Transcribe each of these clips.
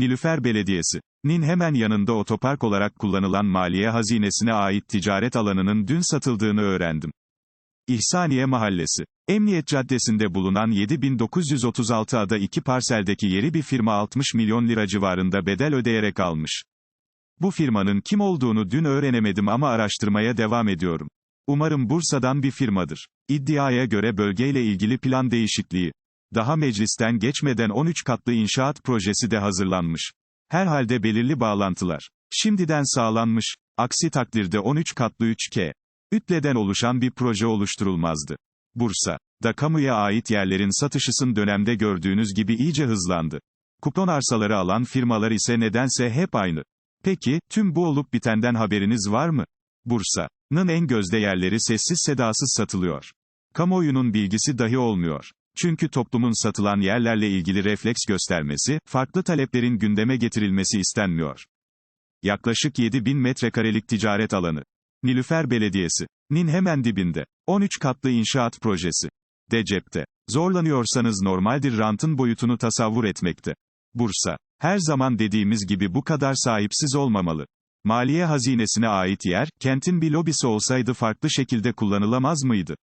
Nilüfer Belediyesi. Nin hemen yanında otopark olarak kullanılan maliye hazinesine ait ticaret alanının dün satıldığını öğrendim. İhsaniye Mahallesi. Emniyet Caddesi'nde bulunan 7936 ada 2 parseldeki yeri bir firma 60 milyon lira civarında bedel ödeyerek almış. Bu firmanın kim olduğunu dün öğrenemedim ama araştırmaya devam ediyorum. Umarım Bursa'dan bir firmadır. İddiaya göre bölgeyle ilgili plan değişikliği. Daha meclisten geçmeden 13 katlı inşaat projesi de hazırlanmış. Herhalde belirli bağlantılar. Şimdiden sağlanmış. Aksi takdirde 13 katlı 3K. Ütleden oluşan bir proje oluşturulmazdı. Bursa. Da kamuya ait yerlerin satışısın dönemde gördüğünüz gibi iyice hızlandı. Kupon arsaları alan firmalar ise nedense hep aynı. Peki, tüm bu olup bitenden haberiniz var mı? Bursa'nın en gözde yerleri sessiz sedasız satılıyor. Kamuoyunun bilgisi dahi olmuyor. Çünkü toplumun satılan yerlerle ilgili refleks göstermesi, farklı taleplerin gündeme getirilmesi istenmiyor. Yaklaşık 7000 metrekarelik ticaret alanı. Nilüfer Belediyesi. Nin hemen dibinde. 13 katlı inşaat projesi. De cepte. Zorlanıyorsanız normaldir rantın boyutunu tasavvur etmekte. Bursa. Her zaman dediğimiz gibi bu kadar sahipsiz olmamalı. Maliye hazinesine ait yer, kentin bir lobisi olsaydı farklı şekilde kullanılamaz mıydı?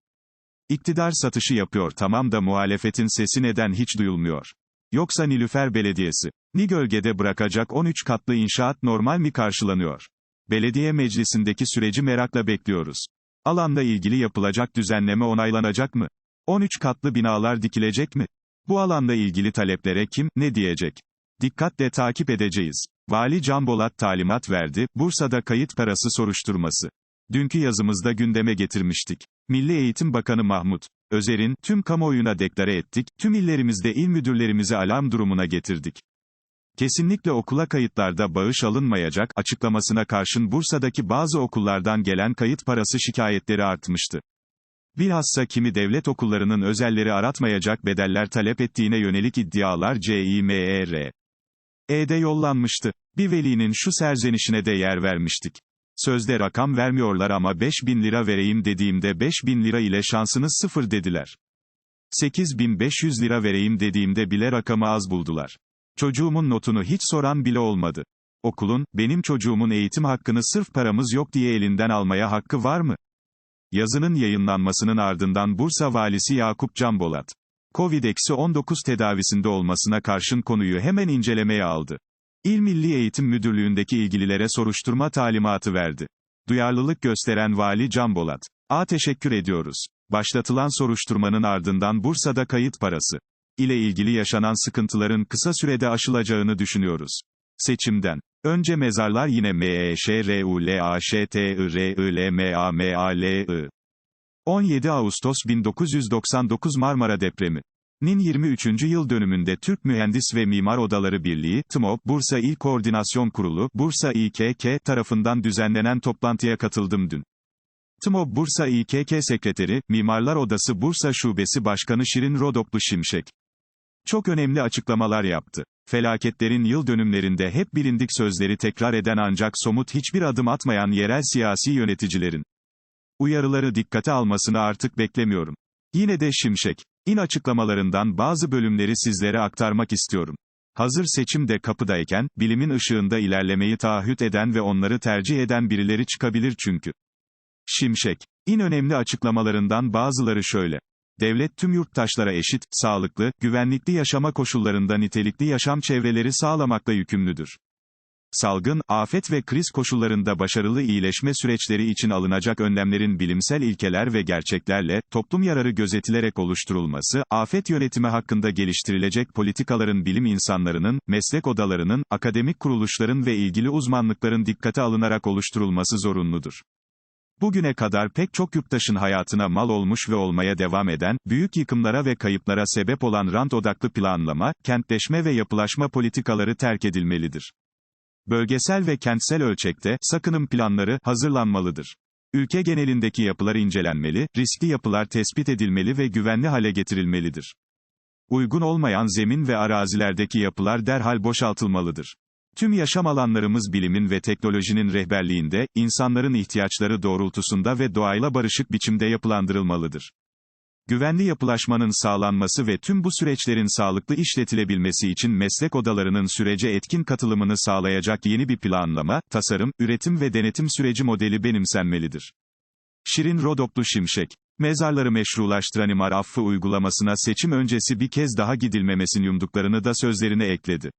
İktidar satışı yapıyor tamam da muhalefetin sesi neden hiç duyulmuyor? Yoksa Nilüfer Belediyesi, ni gölgede bırakacak 13 katlı inşaat normal mi karşılanıyor? Belediye meclisindeki süreci merakla bekliyoruz. Alanla ilgili yapılacak düzenleme onaylanacak mı? 13 katlı binalar dikilecek mi? Bu alanla ilgili taleplere kim, ne diyecek? Dikkatle takip edeceğiz. Vali Can Bolat talimat verdi, Bursa'da kayıt parası soruşturması. Dünkü yazımızda gündeme getirmiştik. Milli Eğitim Bakanı Mahmut Özer'in, tüm kamuoyuna deklare ettik, tüm illerimizde il müdürlerimizi alarm durumuna getirdik. Kesinlikle okula kayıtlarda bağış alınmayacak, açıklamasına karşın Bursa'daki bazı okullardan gelen kayıt parası şikayetleri artmıştı. Bilhassa kimi devlet okullarının özelleri aratmayacak bedeller talep ettiğine yönelik iddialar CİMER. E'de yollanmıştı. Bir velinin şu serzenişine de yer vermiştik. Sözde rakam vermiyorlar ama 5000 lira vereyim dediğimde 5000 lira ile şansınız sıfır dediler. 8500 lira vereyim dediğimde bile rakamı az buldular. Çocuğumun notunu hiç soran bile olmadı. Okulun, benim çocuğumun eğitim hakkını sırf paramız yok diye elinden almaya hakkı var mı? Yazının yayınlanmasının ardından Bursa Valisi Yakup Canbolat, Covid-19 tedavisinde olmasına karşın konuyu hemen incelemeye aldı. İl Milli Eğitim Müdürlüğü'ndeki ilgililere soruşturma talimatı verdi. Duyarlılık gösteren Vali Can Bolat. A teşekkür ediyoruz. Başlatılan soruşturmanın ardından Bursa'da kayıt parası ile ilgili yaşanan sıkıntıların kısa sürede aşılacağını düşünüyoruz. Seçimden önce mezarlar yine E MEŞRULAŞTIRILMAMALI. 17 Ağustos 1999 Marmara depremi Nin 23. yıl dönümünde Türk Mühendis ve Mimar Odaları Birliği, TMOB, Bursa İl Koordinasyon Kurulu, Bursa İKK tarafından düzenlenen toplantıya katıldım dün. TMOB Bursa İKK Sekreteri, Mimarlar Odası Bursa Şubesi Başkanı Şirin Rodoplu Şimşek. Çok önemli açıklamalar yaptı. Felaketlerin yıl dönümlerinde hep bilindik sözleri tekrar eden ancak somut hiçbir adım atmayan yerel siyasi yöneticilerin uyarıları dikkate almasını artık beklemiyorum. Yine de Şimşek, İN açıklamalarından bazı bölümleri sizlere aktarmak istiyorum. Hazır seçim de kapıdayken, bilimin ışığında ilerlemeyi taahhüt eden ve onları tercih eden birileri çıkabilir çünkü. Şimşek, İN önemli açıklamalarından bazıları şöyle. Devlet tüm yurttaşlara eşit, sağlıklı, güvenlikli yaşama koşullarında nitelikli yaşam çevreleri sağlamakla yükümlüdür. Salgın, afet ve kriz koşullarında başarılı iyileşme süreçleri için alınacak önlemlerin bilimsel ilkeler ve gerçeklerle, toplum yararı gözetilerek oluşturulması, afet yönetimi hakkında geliştirilecek politikaların bilim insanlarının, meslek odalarının, akademik kuruluşların ve ilgili uzmanlıkların dikkate alınarak oluşturulması zorunludur. Bugüne kadar pek çok yurttaşın hayatına mal olmuş ve olmaya devam eden, büyük yıkımlara ve kayıplara sebep olan rant odaklı planlama, kentleşme ve yapılaşma politikaları terk edilmelidir. Bölgesel ve kentsel ölçekte, sakınım planları, hazırlanmalıdır. Ülke genelindeki yapılar incelenmeli, riskli yapılar tespit edilmeli ve güvenli hale getirilmelidir. Uygun olmayan zemin ve arazilerdeki yapılar derhal boşaltılmalıdır. Tüm yaşam alanlarımız bilimin ve teknolojinin rehberliğinde, insanların ihtiyaçları doğrultusunda ve doğayla barışık biçimde yapılandırılmalıdır. Güvenli yapılaşmanın sağlanması ve tüm bu süreçlerin sağlıklı işletilebilmesi için meslek odalarının sürece etkin katılımını sağlayacak yeni bir planlama, tasarım, üretim ve denetim süreci modeli benimsenmelidir. Şirin Rodoplu Şimşek. Mezarları meşrulaştıran imar affı uygulamasına seçim öncesi bir kez daha gidilmemesini yumduklarını da sözlerine ekledi.